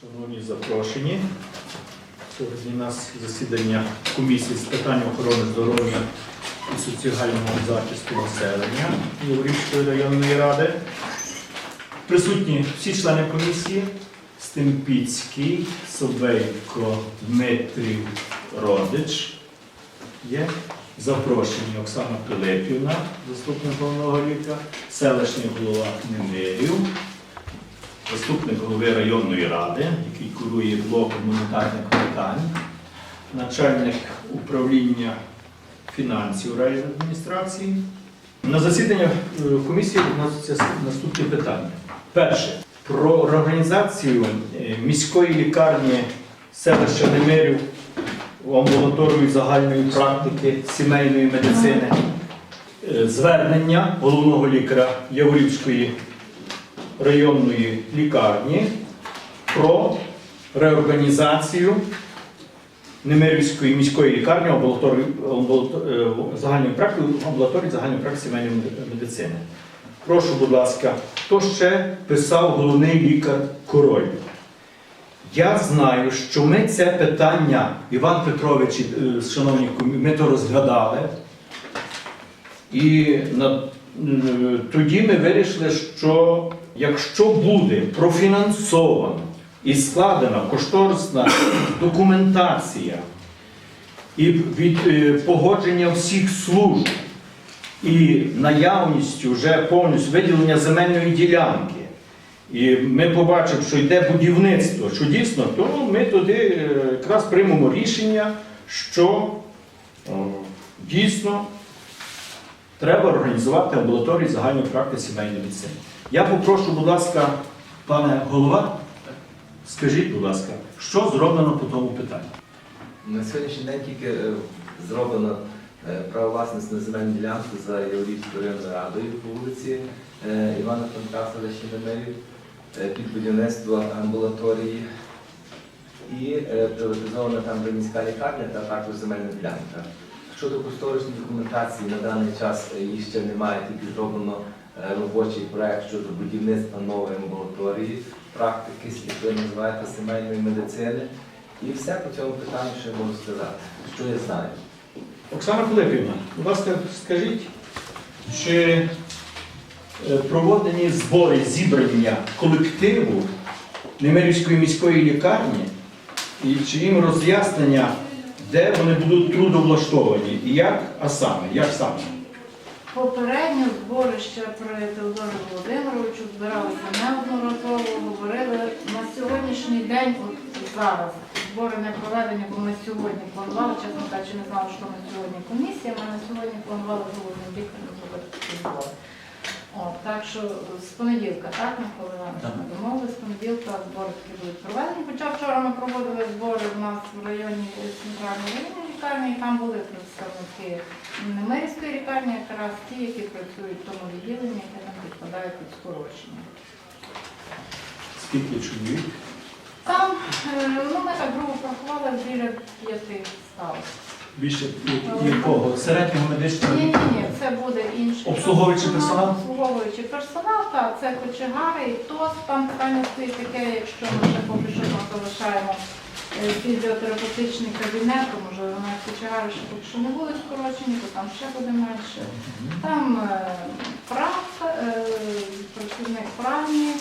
Шановні запрошені. Сьогодні у нас засідання комісії з питань охорони здоров'я і соціального захисту населення Єврівської районної ради. Присутні всі члени комісії Стемпіцький, Собейко, Дмитрів, Родич. Є запрошені Оксана Пилипівна, заступник головного лікаря, селищний голова Немирів, заступник голови районної ради, який курує блок гуманітарних питань, начальник управління фінансів райадміністрації. На засідання е, комісії відносяться наступні питання. Перше. Про організацію е, міської лікарні селища Немирів амбулаторії загальної практики сімейної медицини. Е, Звернення головного лікаря Яворівської районної лікарні про реорганізацію Немирівської міської лікарні амбулаторії амбулатор- е, загальної практики, амбулаторії загальної практики сімейної медицини. Прошу, будь ласка, хто ще писав головний лікар Король? Я знаю, що ми це питання, Іван Петрович, е, шановні ми то розглядали. І на, е, тоді ми вирішили, що якщо буде профінансовано і складена кошторисна документація і від е, погодження всіх служб і наявністю вже повністю виділення земельної ділянки, і ми побачимо, що йде будівництво, що дійсно, то ми туди е, якраз приймемо рішення, що дійсно треба організувати амбулаторії загальної практики сімейної медицини. Я попрошу, будь ласка, пане голова, скажіть, будь ласка, що зроблено по тому питанню? На сьогоднішній день тільки е, зроблено е, право власності на земельну ділянку за Яворівською районною радою по вулиці е, Івана Немирів, е, під будівництво амбулаторії. І приватизована там міська лікарня та також земельна ділянка. Щодо кошторисної документації, на даний час е, її ще немає, тільки зроблено е, робочий проект щодо будівництва нової амбулаторії, практики, як ви називаєте, сімейної медицини. І все по цьому питанню ще можу сказати, що я знаю. Оксана Филипівна, будь ласка, скажіть, чи е, проводені збори зібрання колективу Немирівської міської лікарні, і чи їм роз'яснення, де вони будуть трудовлаштовані і як, а саме, як саме? Попередньо зборище при Теодору Володимировичу збиралися неодноразово, говорили на сьогоднішній день, от зараз збори не проведені, бо ми сьогодні планували, чесно кажучи, не знала, що на сьогодні комісія. Ми на сьогодні планували головним лікарем зробити збори. От, так що з понеділка, так, Микола Іванович, ми домовилися, з понеділка збори такі будуть проведені. Хоча вчора ми проводили збори в нас в районі центральної районної лікарні, і там були представники Немирівської лікарні, якраз ті, які працюють в тому відділенні, яке нам підпадає під скорочення. Скільки чоловік? Там, е, ну ми так грубо порахували, біля п'яти сталося. Більше якого? Середнього медичного? Ні, ні, ні, це буде інший. Обслуговуючий персонал? Обслуговуючий персонал, так, це кочегари і ТОС. Там питання стоїть таке, якщо ми ще поки що залишаємо е, фізіотерапевтичний кабінет, то може на кочегари ще поки що не будуть скорочені, то там ще буде менше. Там е, прав, е, працівник правні,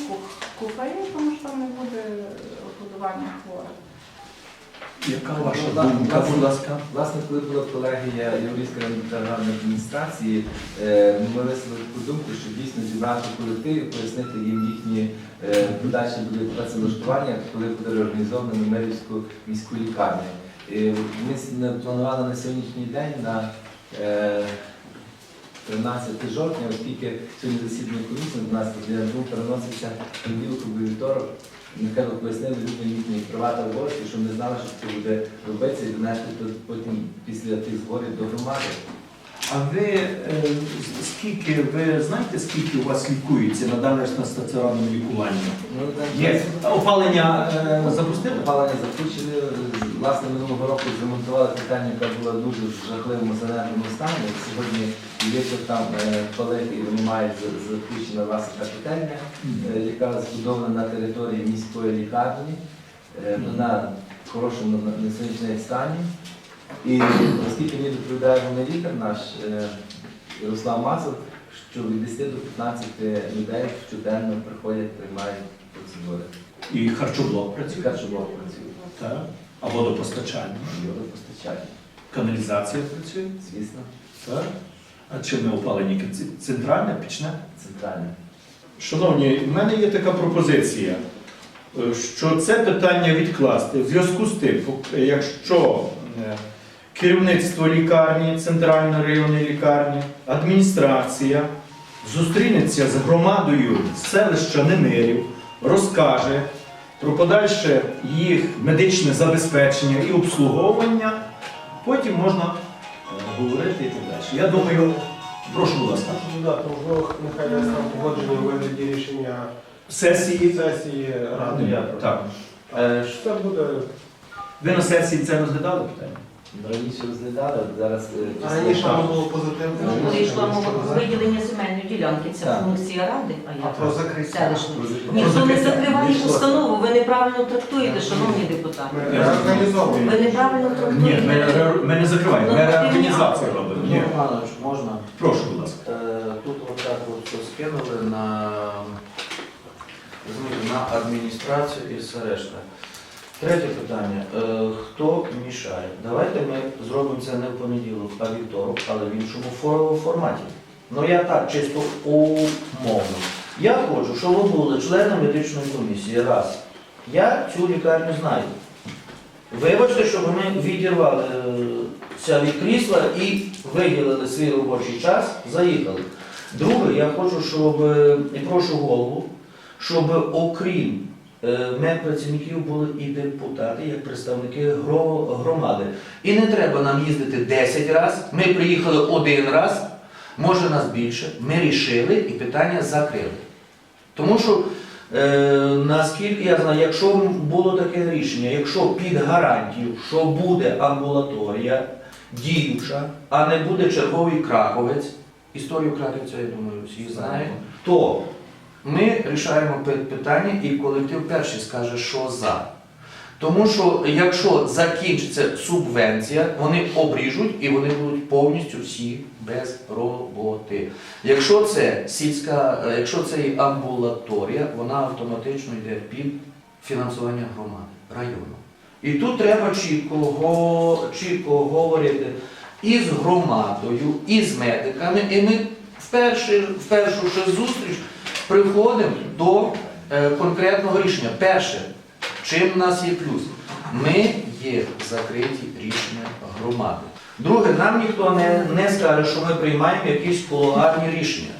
кухарі, тому що там не буде годування хворих. Яка ваша думка, будь ласка? Власне, коли була колегія Європейської державної адміністрації, е, ми висловили таку думку, що дійсно зібрати колектив пояснити їм їхні е, подальші буде працевлаштування, коли буде реорганізовано Немирівську міську лікарню. Ми планували на сьогоднішній день на е, 13 жовтня, оскільки сьогодні засідання комісії 12 година, тому переноситься понеділок у вівторок. Нехай ви пояснили людям їхні права та обов'язки, щоб не знали, що це буде робитися і донести потім після тих зборів до громади. А ви е, скільки, ви знаєте, скільки у вас лікується на даному на стаціонарному лікуванні? Ну, так, Є опалення е, запустили? Опалення запущені. Власне, минулого року зремонтували питання, яке було дуже в жахливому занедбаному стані. Сьогодні є що там е, і вони мають за- запущена власне котельня, е, яка збудована на території міської лікарні. е, вона в хорошому на- сьогоднішній стані. І оскільки мені доповідає головний лікар наш Ярослав Мазур, що від 10 до 15 людей щоденно приходять, приймають процедури. І харчоблок працює. Що було працює. Так. А водопостачання. Водопостачання, Каналізація працює. звісно, Так. А чим ми опалені? Ці- Центральне, пічне? центральне. Шановні, в мене є така пропозиція, е, що це питання відкласти в зв'язку з тим, якщо е, керівництво лікарні, центральної районної лікарні, адміністрація зустрінеться з громадою селища Немирів, розкаже про подальше їх медичне забезпечення і обслуговування, потім можна е, говорити і так далі. Я думаю, прошу, вас. Ну да, то воно нехай там погоджений у вигляді рішення сесії. сесії ради. Так. Е, Що це буде? Ви на сесії це розглядали питання? Раніше розглядали, от зараз е, А раніше воно було позитивно. Ну, коли йшла мова про виділення земельної ділянки, це Так. функція ради, а А я про закриття. селищної. Про Ніхто не закриття. закриває Ніхто. установу, ви неправильно трактуєте, шановні депутати. Ми реорганізовуємо. Ви неправильно Ні, ми, трактуєте. ре- ми не закриваємо, ми реорганізацію робимо. Ні. Ігор Іванович, можна? Прошу, будь ласка. Е, Тут отак от все скинули на, розумієте, на адміністрацію і все решта. Третє питання. Е, Хто мішає? Давайте ми зробимо це не в понеділок, а вівторок, але в іншому фо- форматі. Ну я так чисто умовно. Я хочу, щоб ви були членом медичної комісії. Раз. Я цю лікарню знаю. Вибачте, щоб ми відірвали е, від крісла і виділили свій робочий час, заїхали. Друге, я хочу, щоб е, і прошу голову, щоб окрім медпрацівників були і депутати, як представники громади. І не треба нам їздити 10 разів. Ми приїхали один раз, може нас більше. Ми рішили і питання закрили. Тому що Е, наскільки я знаю, якщо було таке рішення, якщо під гарантію, що буде амбулаторія діюча, а не буде черговий краковець, історію Краківця, я думаю, всі знають, то ми рішаємо питання і колектив перший скаже, що за. Тому що якщо закінчиться субвенція, вони обріжуть і вони будуть повністю всі без роботи. Якщо це сільська, е, якщо це і амбулаторія, вона автоматично йде під фінансування громади, району. І тут треба чітко, чітко говорити і з громадою, і з медиками. І ми в, перший, в першу ж зустріч приходимо до е, конкретного рішення. Перше, чим в нас є плюс? Ми є закриті рішення громади. Друге, нам ніхто не, не скаже, що ми приймаємо якісь кулуарні рішення.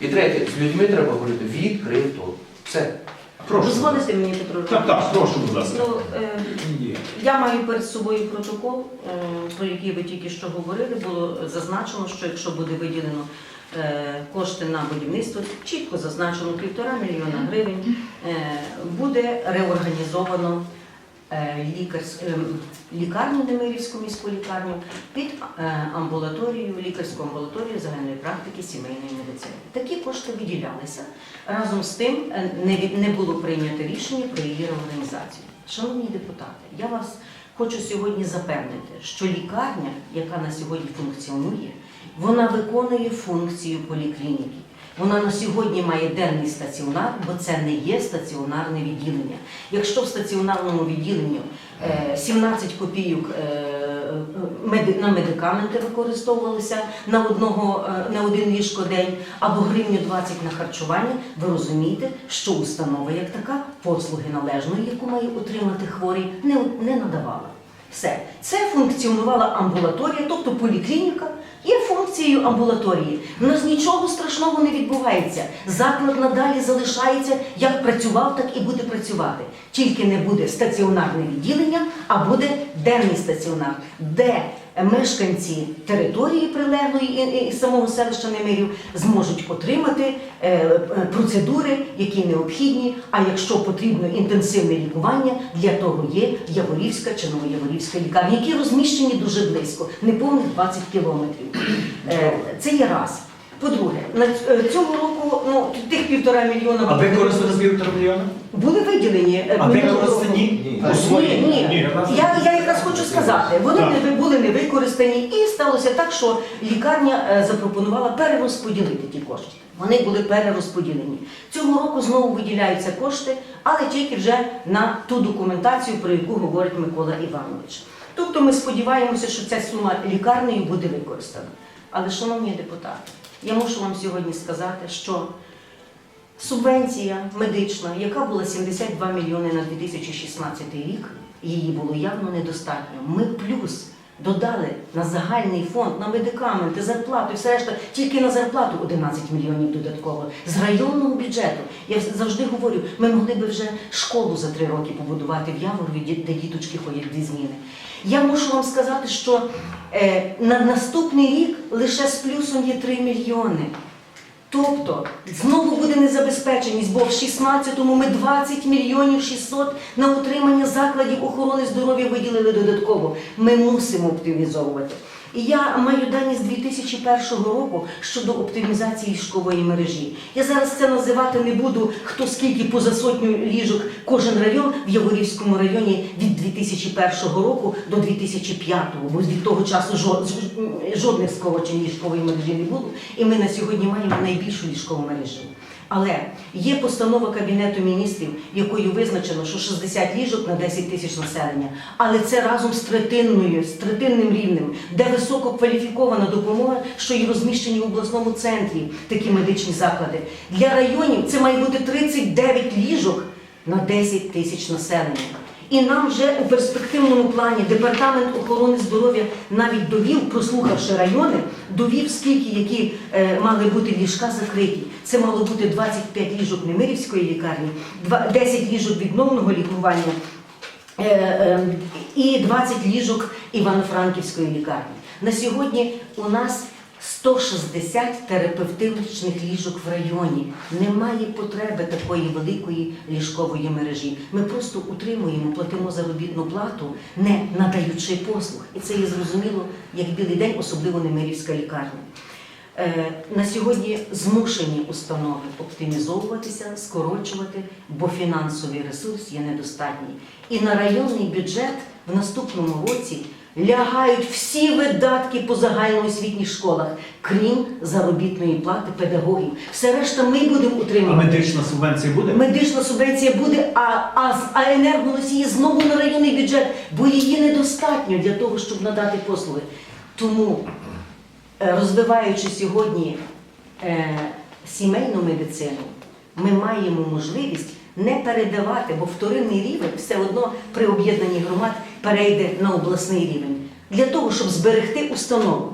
І третє, з людьми треба говорити відкрито. Все. Прошу. Дозволите мені, Петро? Так, так, прошу, будь ласка. Ну, е, Я маю перед собою протокол, е, про який ви тільки що говорили. Було зазначено, що якщо буде виділено кошти на будівництво, чітко зазначено півтора мільйона гривень, е, буде реорганізовано е, е, лікарню Немирівську міську лікарню під е, амбулаторію, лікарську амбулаторію загальної практики сімейної медицини. Такі кошти виділялися. Разом з тим е, не було прийнято рішення про її реорганізацію. Шановні депутати, я вас хочу сьогодні запевнити, що лікарня, яка на сьогодні функціонує, вона виконує функцію поліклініки. Вона на сьогодні має денний стаціонар, бо це не є стаціонарне відділення. Якщо в стаціонарному відділенні е, 17 копійок е, е, на медикаменти використовувалися на одного е, на один ліжко день або гривню 20 на харчування, ви розумієте, що установа як така послуги належної, яку має отримати хворий, не надавала. Все це функціонувала амбулаторія, тобто поліклініка є функцією амбулаторії. У нас нічого страшного не відбувається. Заклад надалі залишається як працював, так і буде працювати. Тільки не буде стаціонарне відділення, а буде денний стаціонар, де мешканці території прилеглої і, самого селища Немирів зможуть отримати е, е, процедури, які необхідні. А якщо потрібно інтенсивне лікування, для того є Яворівська чи Новояворівська лікарня, які розміщені дуже близько, неповних 20 кілометрів. Е, це є раз. По-друге, на е, цього року ну, тих півтора мільйона А використано півтора мільйона? були виділені. е, А минулого використані? року. у своїй. Ні, ні. Я, я якраз хочу сказати, вони Так. не були не використані, і сталося так, що лікарня е, запропонувала перерозподілити ті кошти. Вони були перерозподілені. Цього року знову виділяються кошти, але тільки вже на ту документацію, про яку говорить Микола Іванович. Тобто ми сподіваємося, що ця сума лікарнею буде використана. Але, шановні депутати, я мушу вам сьогодні сказати, що Субвенція медична, яка була 72 мільйони на 2016 рік, її було явно недостатньо. Ми плюс додали на загальний фонд, на медикаменти, зарплату і все решта, тільки на зарплату 11 мільйонів додатково з районного бюджету. Я завжди говорю, ми могли би вже школу за три роки побудувати в Яворові, де діточки ходять дві зміни. Я мушу вам сказати, що е, на наступний рік лише з плюсом є 3 мільйони. Тобто знову буде незабезпеченість, бо в 16-му ми 20 мільйонів 600 на утримання закладів охорони здоров'я виділили додатково. Ми мусимо оптимізовувати. І я маю дані з 2001 року щодо оптимізації ліжкової мережі. Я зараз це називати не буду, хто скільки поза сотню ліжок кожен район в Яворівському районі від 2001 року до 2005, бо від того часу жодних скорочень ліжкової мережі не було. І ми на сьогодні маємо найбільшу ліжкову мережу. Але є постанова Кабінету міністрів, якою визначено, що 60 ліжок на 10 тисяч населення. Але це разом з третинною, з третинним рівнем, де висококваліфікована допомога, що і розміщені в обласному центрі такі медичні заклади. Для районів це має бути 39 ліжок на 10 тисяч населення. І нам вже у перспективному плані департамент охорони здоров'я навіть довів, прослухавши райони, довів скільки які е, мали бути ліжка закриті. Це мало бути 25 ліжок Немирівської лікарні, два- 10 ліжок відновного лікування е, е, і 20 ліжок Івано-Франківської лікарні. На сьогодні у нас 160 терапевтичних ліжок в районі. Немає потреби такої великої ліжкової мережі. Ми просто утримуємо, платимо заробітну плату, не надаючи послуг. І це є зрозуміло як білий день, особливо Немирівська лікарня. Е, На сьогодні змушені установи оптимізовуватися, скорочувати, бо фінансовий ресурс є недостатній. І на районний бюджет в наступному році лягають всі видатки по загальноосвітніх школах, крім заробітної плати педагогів. Все решта ми будемо А медична субвенція буде? Медична субвенція буде, а, а, а енергоносії знову на районний бюджет, бо її недостатньо для того, щоб надати послуги. Тому, е, розвиваючи сьогодні е, сімейну медицину, ми маємо можливість не передавати, бо вторинний рівень все одно при об'єднанні громад перейде на обласний рівень. Для того, щоб зберегти установу,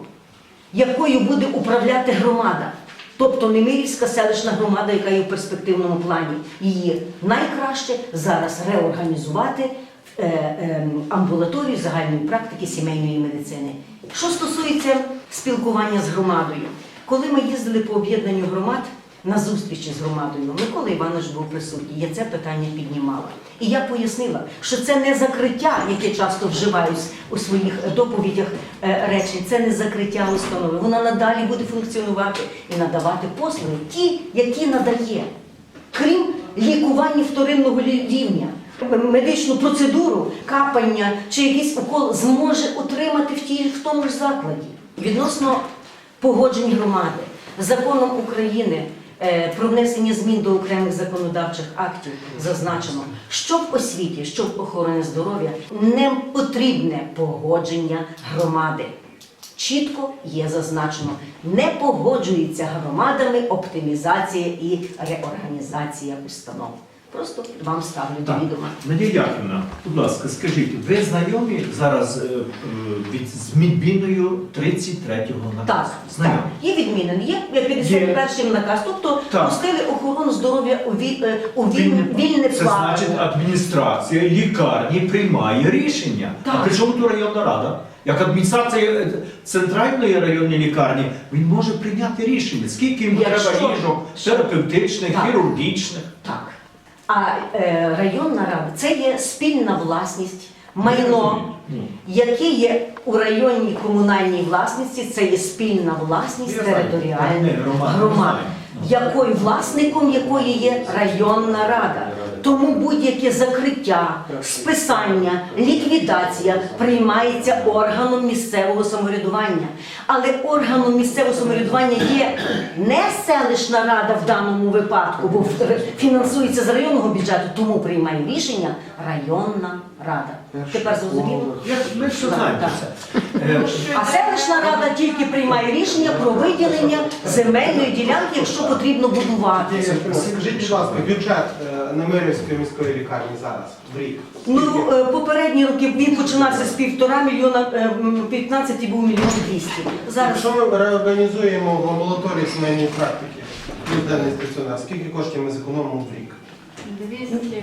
якою буде управляти громада. Тобто Немирівська селищна громада, яка є в перспективному плані, її найкраще зараз реорганізувати е, е, амбулаторію загальної практики сімейної медицини. Що стосується спілкування з громадою, коли ми їздили по об'єднанню громад на зустрічі з громадою, Микола Іванович був присутній, я це питання піднімала. І я пояснила, що це не закриття, яке часто вживаюсь у своїх доповідях е, речень, це не закриття установи. Вона надалі буде функціонувати і надавати послуги, ті, які надає, крім лікування вторинного рівня. Медичну процедуру, капання чи якийсь укол зможе отримати в, тій, в тому ж закладі. Відносно погоджень громади, законом України е, про внесення змін до окремих законодавчих актів зазначено, що в освіті, що в охороні здоров'я не потрібне погодження громади. Чітко є зазначено, не погоджується громадами оптимізація і реорганізація установ. Просто вам ставлю до відома. Надія Яківна, будь ласка, скажіть, ви знайомі зараз е, е, від з відміною 33-го наказу? Так, Знайомі? так, є відмінений, є 51 наказ. Тобто Так. пустили охорону здоров'я у, віль, е, у віль, вільне Це плавання. значить, адміністрація лікарні приймає рішення. Так. А при чому тут районна рада? Як адміністрація е, центральної районної лікарні, він може прийняти рішення, скільки йому Якщо- треба ліжок, терапевтичних, Так. хірургічних. Так. А е, районна рада це є спільна власність, майно, Ну, яке є у районній комунальній власності, це є спільна власність територіальної громади, територіальних громад, якою власником якої є районна рада. Тому будь-яке закриття, списання, ліквідація приймається органом місцевого самоврядування. Але органом місцевого самоврядування є не селищна рада в даному випадку, бо фінансується з районного бюджету, тому приймає рішення районна рада. Тепер зрозуміло? Ми все знаємо так. це. Е, А селищна рада тільки приймає рішення про виділення земельної ділянки, якщо потрібно будувати. Скажіть, будь ласка, бюджет на е, Немирівської міської лікарні зараз в рік. Ну, е, попередні роки він починався з півтора мільйона, е, м, 15 і був мільйон двісті. Зараз Якщо ми реорганізуємо в амбулаторії сімейної практики, південний стаціонар, скільки коштів ми зекономимо в рік? 220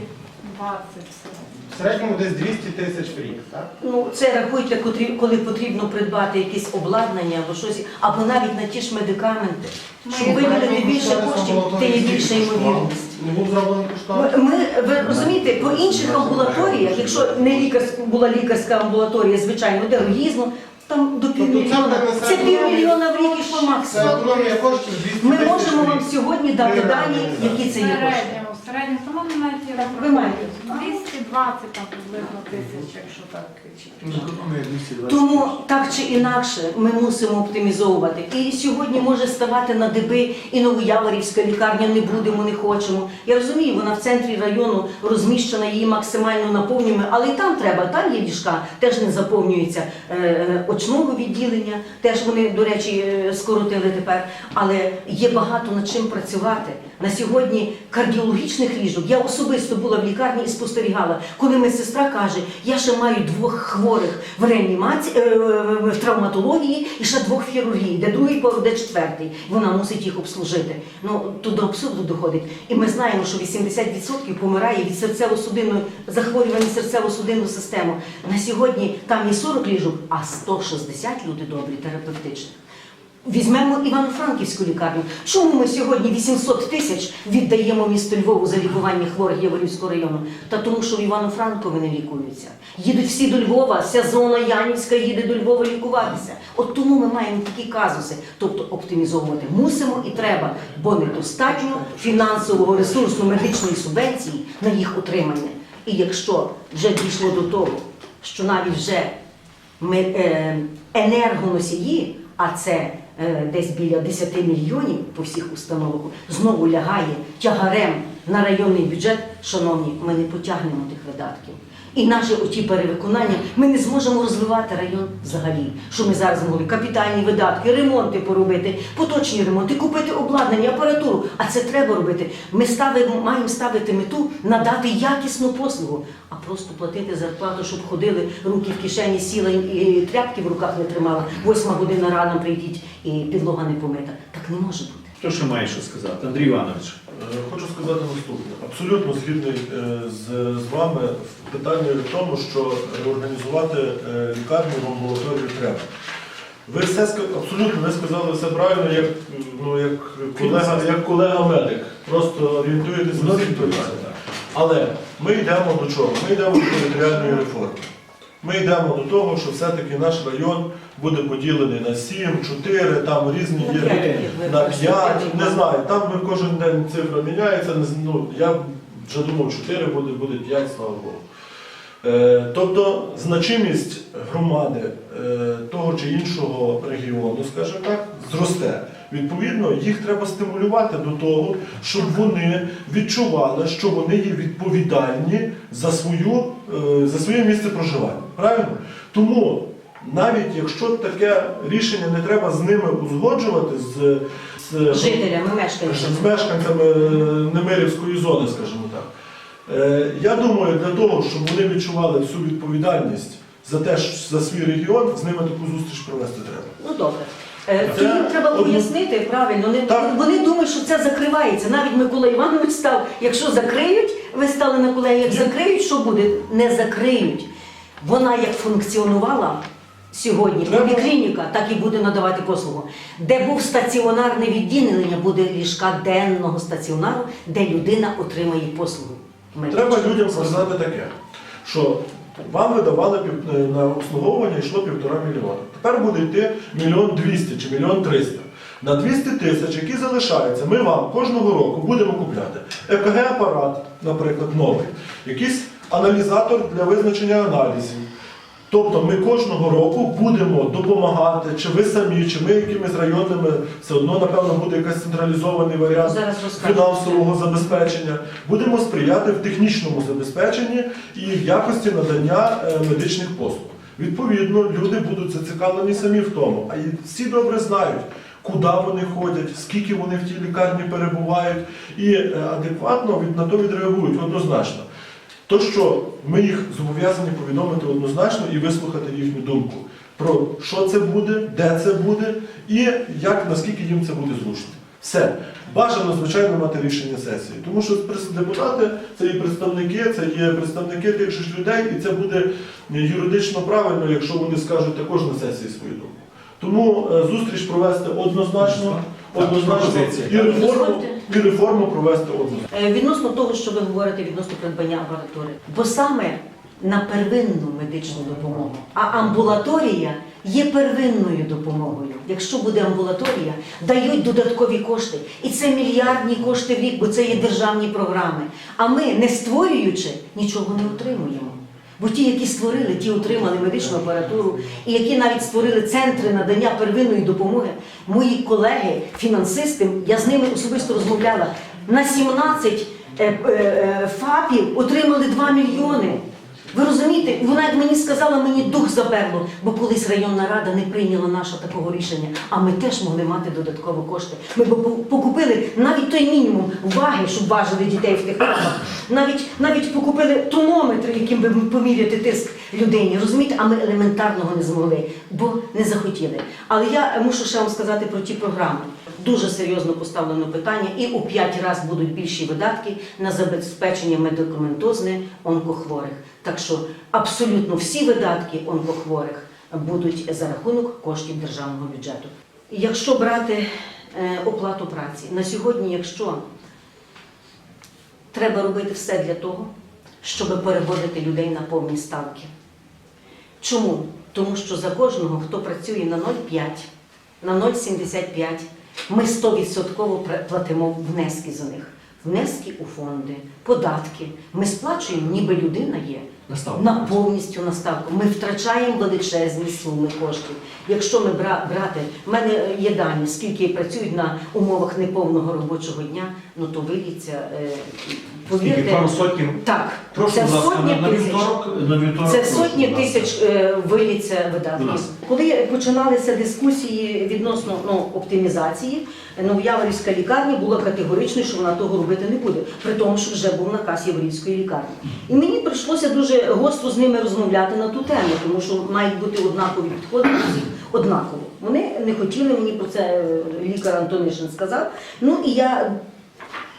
всього. В середньому десь 200 тисяч в рік, так? ну це рахуйте, котрі- коли потрібно придбати якесь обладнання або щось, або навіть на ті ж медикаменти. Щоб виділити більше коштів, це є більша ймовірність. Не був зроблений кошторис? Ми, ми- ви розумієте, по інших амбулаторіях, якщо не лікарська була лікарська амбулаторія, звичайно, де рогізно, там до Тобто півмільйона. це півмільйона в рік ішла Це максимум. економія коштів 200 Ми можемо вам сьогодні дати дані, які це є кошти. Середньому, тому ми навіть і Ви маєте. 220 там приблизно тисяч, якщо так чіпляти. Тому так чи інакше ми мусимо оптимізовувати. І сьогодні може ставати на диби і Новояворівська лікарня не будемо, не хочемо. Я розумію, вона в центрі району розміщена, її максимально наповнюємо, але і там треба, там є ліжка, теж не заповнюється е, е, очного відділення, теж вони, до речі, е, скоротили тепер. Але є багато над чим працювати. На сьогодні кардіологічних ліжок. Я особисто була в лікарні і спостерігала, коли медсестра каже, я ще маю двох хворих в реанімації, е, в травматології і ще двох в хірургії, де другий поверх, де четвертий. Вона мусить їх обслужити. Ну то до абсурду доходить. І ми знаємо, що 80% помирає від серцево-судинної захворювання серцево-судинну систему. На сьогодні там є 40 ліжок, а 160 люди добрі терапевтичних. Візьмемо Івано-Франківську лікарню. Чому ми сьогодні 800 тисяч віддаємо місту Львову за лікування хворих Яворівського району? Та тому, що в Івано-Франкові не лікуються. Їдуть всі до Львова, вся зона Янівська їде до Львова лікуватися. От тому ми маємо такі казуси. Тобто оптимізовувати мусимо і треба, бо недостатньо фінансового ресурсу медичної субвенції на їх утримання. І якщо вже дійшло до того, що навіть вже ми, е, енергоносії, а це десь біля 10 мільйонів по всіх установах, знову лягає тягарем на районний бюджет, шановні, ми не потягнемо тих видатків. І наші оті перевиконання ми не зможемо розвивати район взагалі. Що ми зараз могли капітальні видатки, ремонти поробити, поточні ремонти, купити обладнання, апаратуру. А це треба робити. Ми ставимо, маємо ставити мету надати якісну послугу, а просто платити зарплату, щоб ходили руки в кишені, сіла і тряпки в руках не тримала. Восьма година рано прийдіть і підлога не помита. Так не може бути. Хто ще має що сказати? Андрій Іванович. Е, Хочу сказати наступне. Абсолютно згідний е, з, з вами в питанні в тому, що реорганізувати е, лікарню в амбулаторію треба. Ви все абсолютно ви сказали все правильно, як, ну, як колега, як колега медик. Просто орієнтуєтесь на всі питання. Але ми йдемо до чого? Ми йдемо до територіальної реформи. Ми йдемо до того, що все-таки наш район буде поділений на 7, 4, там різні є на 5, п'ять. не знаю, там ми кожен день цифра міняється. Ну, я вже думав, 4 буде, буде 5, слава Богу. Е, тобто значимість громади е, того чи іншого регіону, скажімо так, зросте. Відповідно, їх треба стимулювати до того, щоб вони відчували, що вони є відповідальні за, свою, е, за своє місце проживання. Правильно? Тому навіть якщо таке рішення не треба з ними узгоджувати, з, з Жителями, мешканцями. з мешканцями е, Немирівської зони, скажімо так. Е, Я думаю, для того, щоб вони відчували всю відповідальність за те, що- за свій регіон, з ними таку зустріч провести треба. Ну добре. Е, Це Їм треба одну- пояснити правильно. Вони, Так. вони думають, що це закривається. Навіть Микола Іванович став, якщо закриють, ви стали на колеги, як закриють, що буде? Не закриють. Вона як функціонувала сьогодні, Треба- поліклініка, так і буде надавати послугу. Де був стаціонарне відділення, буде ліжка денного стаціонару, де людина отримає послугу. Треба медичну. людям сказати таке, що вам видавали е, на обслуговування йшло півтора мільйона. Тепер буде йти мільйон двісті чи мільйон триста. На 200 тисяч, які залишаються, ми вам кожного року будемо купляти ЕКГ-апарат, наприклад, новий, якийсь аналізатор для визначення аналізів. Тобто ми кожного року будемо допомагати, чи ви самі, чи ми якимись районними, все одно, напевно, буде якийсь централізований варіант фінансового забезпечення. Будемо сприяти в технічному забезпеченні і в якості надання е, медичних послуг. Відповідно, люди будуть зацікавлені самі в тому, а всі добре знають. Куди вони ходять, скільки вони в тій лікарні перебувають, і е, адекватно від, на то відреагують однозначно. То, що ми їх зобов'язані повідомити однозначно і вислухати їхню думку про що це буде, де це буде і як наскільки їм це буде зручно. Все. Бажано, звичайно, мати рішення сесії. Тому що депутати це і представники, це є представники тих ж людей, і це буде юридично правильно, якщо вони скажуть також на сесії свою думку. Тому е, зустріч провести однозначно, однозначно пропозиція. і реформу, і реформу провести однозначно. Е, Відносно того, що ви говорите відносно придбання апаратури, бо саме на первинну медичну допомогу, а амбулаторія є первинною допомогою. Якщо буде амбулаторія, дають додаткові кошти. І це мільярдні кошти в рік, бо це є державні програми. А ми, не створюючи, нічого не отримуємо. Бо ті, які створили, ті отримали медичну апаратуру, і які навіть створили центри надання первинної допомоги, мої колеги, фінансисти, я з ними особисто розмовляла, на 17 е, е, е, ФАПів отримали 2 мільйони. Ви розумієте, вона як мені сказала, мені дух заперло, бо колись районна рада не прийняла наше такого рішення, а ми теж могли мати додаткові кошти. Ми б покупили навіть той мінімум ваги, щоб важили дітей в тих храмах. Навіть навіть покупили тонометри, яким би поміряти тиск людині. Розумієте, а ми елементарного не змогли, бо не захотіли. Але я мушу ще вам сказати про ті програми. Дуже серйозно поставлено питання, і у п'ять разів будуть більші видатки на забезпечення медикаментозне онкохворих. Так що абсолютно всі видатки онкохворих будуть за рахунок коштів державного бюджету. Якщо брати е, оплату праці, на сьогодні, якщо треба робити все для того, щоб переводити людей на повні ставки. Чому? Тому що за кожного, хто працює на 0,5, на 0,75, ми 100% платимо внески за них. Внески у фонди, податки. Ми сплачуємо, ніби людина є. На повністю наставку. Ми втрачаємо величезні суми коштів. Якщо ми брати, в мене є дані, скільки працюють на умовах неповного робочого дня, ну то виліться, е, Скільки пару сотень. так, Прошу, це будь ласка, сотні на, тисяч. вівторок, на вівторок. Це прошу, сотні будь ласка. тисяч е, виліться Будь видатків. Коли починалися дискусії відносно ну, оптимізації, Новояворівська лікарня була категоричною, що вона того робити не буде, при тому, що вже був наказ Яворівської лікарні. І мені прийшлося дуже гостро з ними розмовляти на ту тему, тому що мають бути однакові підходи до всіх однаково. Вони не хотіли мені про це е, лікар Антонишин сказав. Ну і я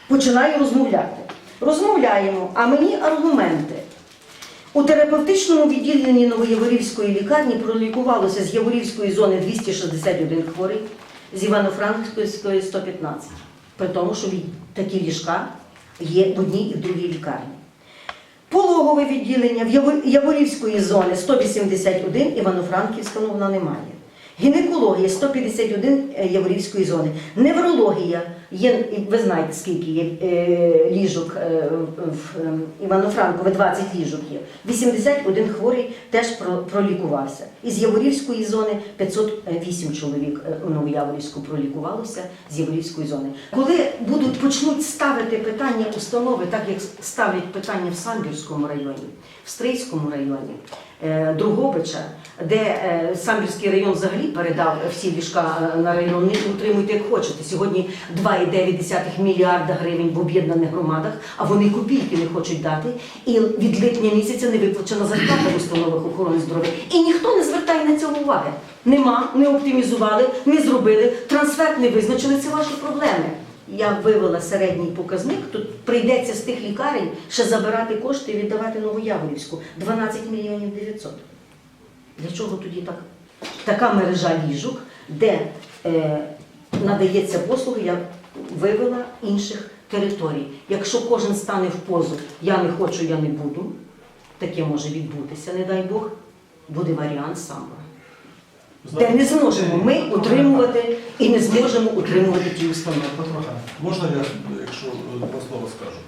починаю розмовляти. Розмовляємо, а мені аргументи. У терапевтичному відділенні Новояворівської лікарні пролікувалося з Яворівської зони 261 хворий, з Івано-Франківської 115. При тому, що такі ліжка є в одній і в другій лікарні. Пологове відділення в Яворівської зони 181, Івано-Франківська ну, вона немає. Гінекологія 151 е, Яворівської зони. Неврологія є, ви знаєте, скільки є е, ліжок е, в е, Івано-Франкове, 20 ліжок є. 81 хворий теж про- пролікувався. Із Яворівської зони 508 чоловік е, у Новояворівську пролікувалося з Яворівської зони. Коли будуть почнуть ставити питання установи, так як ставлять питання в Самбірському районі, в Стрийському районі, Другобича, де е, Самбірський район взагалі передав всі ліжка е, на район, не утримуйте як хочете. Сьогодні 2,9 мільярда гривень в об'єднаних громадах, а вони копійки не хочуть дати. І від липня місяця не виплачена зарплата в установах охорони здоров'я. І ніхто не звертає на це уваги. Нема, не оптимізували, не зробили, трансфер не визначили. Це ваші проблеми. Я вивела середній показник, тут прийдеться з тих лікарень ще забирати кошти і віддавати Новояворівську 12 мільйонів 900. Для чого тоді так? Така мережа ліжок, де е, надається послуги, я вивела інших територій. Якщо кожен стане в позу, я не хочу, я не буду, таке може відбутися, не дай Бог, буде варіант самбо. Де не зможемо ми утримувати і не зможемо утримувати ті установи. Можна я, якщо е, два слова скажу?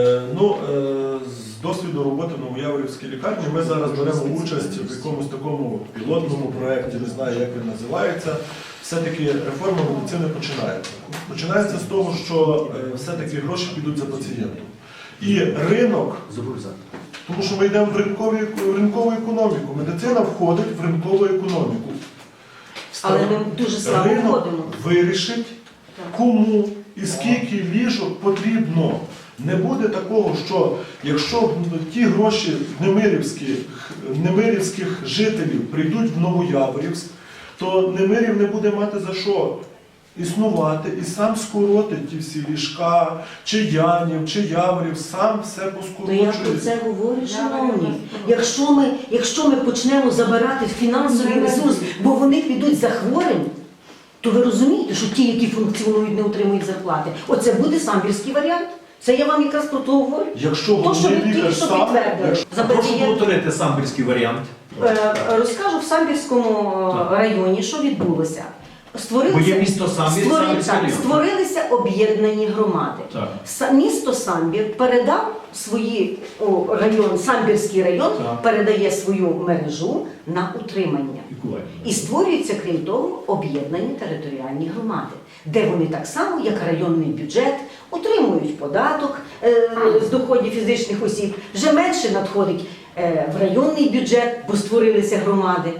Е, ну, е, з досвіду роботи в Новояворівській лікарні ми зараз беремо участь в якомусь такому пілотному проєкті, не знаю, як він називається. Все-таки реформа медицини починається. Починається з того, що все-таки гроші підуть за пацієнтом. І ринок, тому що ми йдемо в ринкову, в ринкову економіку. Медицина входить в ринкову економіку. Але ми дуже слабо входимо. вирішить, кому і скільки ліжок потрібно. Не буде такого, що якщо ті гроші немирівських, немирівських жителів прийдуть в Новояворівськ, то Немирів не буде мати за що існувати і сам скоротить ті всі ліжка, чи Янів, чи Яворів, сам все То я про це говорю, шановні. Якщо ми, якщо ми почнемо забирати фінансовий ресурс, бо вони підуть за хворим, то ви розумієте, що ті, які функціонують, не отримують зарплати. Оце буде самбірський варіант. Це я вам якраз про то говорю. Якщо То, що ви головний тільки лікар що сам, підтвердили. якщо- Прошу повторити самбірський варіант. Е, Розкажу в Самбірському районі, що відбулося. Бо є місто Самбір, створили- так, створилися об'єднані громади. Так. Са- Місто Самбір передав свої о, район, Самбірський район Так. передає свою мережу на утримання. Лікування. І створюються, крім того, об'єднані територіальні громади, де вони так само, як районний бюджет, отримують податок е, з доходів фізичних осіб, вже менше надходить е, в районний бюджет, бо створилися громади,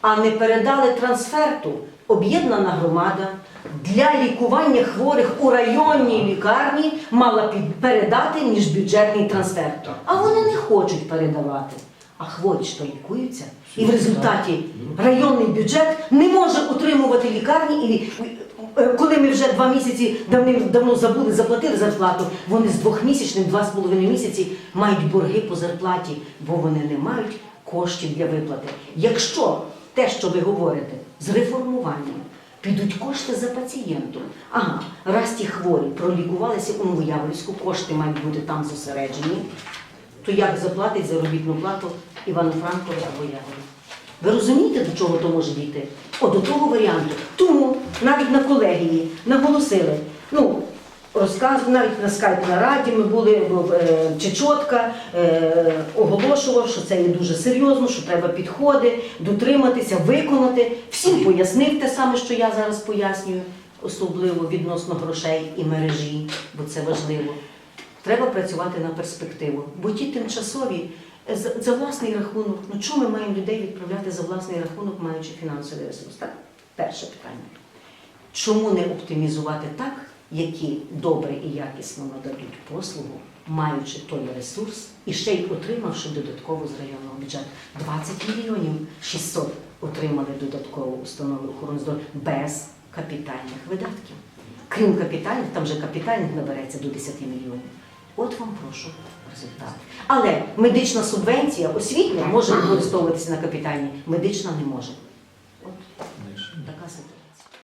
а не передали трансферту. Об'єднана громада для лікування хворих у районній лікарні мала передати міжбюджетний трансфер. А вони не хочуть передавати. А хворі ж то лікуються. І в результаті районний бюджет не може утримувати лікарні. І е, коли ми вже два місяці давним давно забули, заплатили зарплату, вони з двохмісячним, два з половиною місяці мають борги по зарплаті, бо вони не мають коштів для виплати. Якщо те, що ви говорите, з реформуванням, підуть кошти за пацієнтом. Ага, раз ті хворі пролікувалися у Новояворівську, кошти мають бути там зосереджені то як заплатить заробітну плату Івану Франкові або Яворі? Ви розумієте, до чого то може дійти? О, до того варіанту. Тому навіть на колегії наголосили, ну, розказ, навіть на скайп на раді ми були е, Чечотка е, оголошував, що це є дуже серйозно, що треба підходи, дотриматися, виконати. Всім пояснив те саме, що я зараз пояснюю, особливо відносно грошей і мережі, бо це важливо. Треба працювати на перспективу, бо ті тимчасові е, за власний рахунок. Ну чому ми маємо людей відправляти за власний рахунок, маючи фінансовий ресурс? Так, перше питання. Чому не оптимізувати так, які добре і якісно нададуть послугу, маючи той ресурс і ще й отримавши додатково з районного бюджету 20 мільйонів 600 отримали додатково установи охорони здоров'я без капітальних видатків. Крім капітальних, там же капітальних набереться до 10 мільйонів. От вам прошу результат. Але медична субвенція освітня може використовуватися на капітальні, медична не може. От така ситуація.